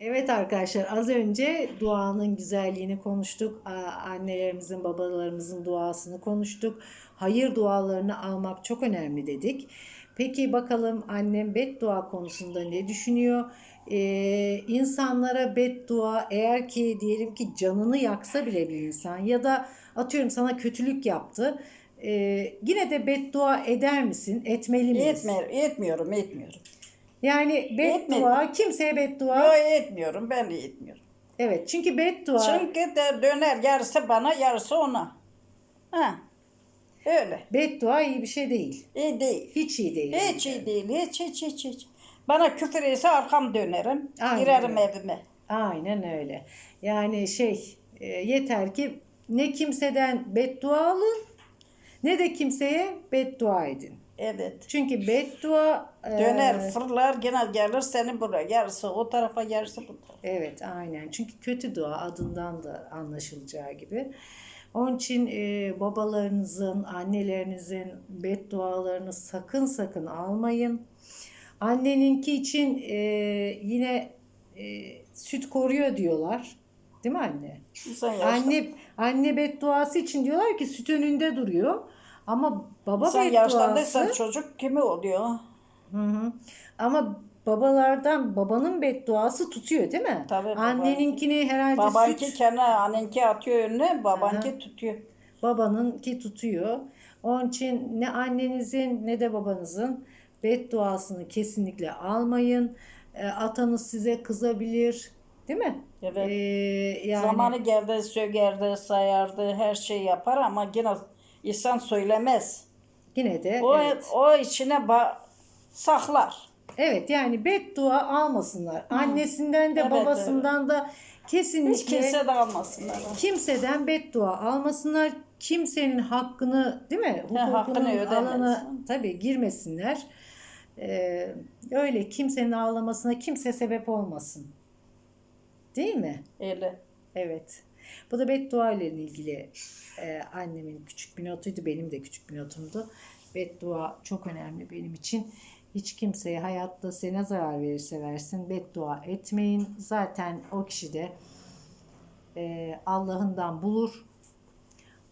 Evet arkadaşlar az önce duanın güzelliğini konuştuk. Annelerimizin, babalarımızın duasını konuştuk. Hayır dualarını almak çok önemli dedik. Peki bakalım annem beddua konusunda ne düşünüyor? Ee, insanlara beddua eğer ki diyelim ki canını yaksa bile bir insan ya da atıyorum sana kötülük yaptı. ee, yine de beddua eder misin? Etmeli miyiz? Etmiyor, etmiyorum, etmiyorum. Yani beddua, kimseye beddua. Yok etmiyorum, ben de etmiyorum. Evet çünkü beddua. Çünkü de döner yarısı bana, yarısı ona. Ha. Öyle. Beddua iyi bir şey değil. İyi değil. Hiç iyi değil. Hiç iyi değil, hiç hiç hiç hiç. Bana küfür etse arkam dönerim, Aynen girerim öyle. evime. Aynen öyle. Yani şey e, yeter ki ne kimseden beddua alın ne de kimseye beddua edin. Evet. Çünkü beddua e, Döner, fırlar, gene gelir seni buraya. Yarısı o tarafa, yarısı bu tarafa. Evet aynen. Çünkü kötü dua adından da anlaşılacağı gibi. Onun için e, babalarınızın, annelerinizin beddualarını sakın sakın almayın. Anneninki için e, yine e, süt koruyor diyorlar. Değil mi anne? Anne anne bedduası için diyorlar ki süt önünde duruyor. Ama baba İnsan bedduası yaşlandıysa çocuk kimi oluyor? Hı hı. Ama babalardan babanın bedduası tutuyor değil mi? Tabii, baba. Anneninkini herhalde Babanki süt, kendi annenki atıyor önüne, babanki tutuyor. babanınki tutuyor. Onun için ne annenizin ne de babanızın bedduasını kesinlikle almayın. E, atanız size kızabilir. Değil mi? Evet. E, yani Zamanı geldi, sögerdi, sayardı, her şey yapar ama yine insan söylemez. yine de O evet. o içine ba- saklar. Evet yani beddua almasınlar. Annesinden de Evet, babasından da kesinlikle Hiç kimse de almasınlar. kimseden beddua almasınlar. Kimsenin hakkını değil mi? Hukukunun hakkını alana tabii girmesinler. Ee, öyle kimsenin ağlamasına kimse sebep olmasın. Değil mi? Öyle. Evet. Bu da beddua ile ilgili e, annemin küçük bir notuydu. Benim de küçük bir notumdu. Beddua çok önemli benim için. Hiç kimseye hayatta sana zarar verirse versin beddua etmeyin. Zaten o kişi de e, Allah'ından bulur.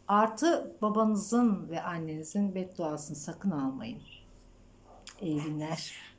Artı babanızın ve annenizin bedduasını sakın almayın. İyi günler.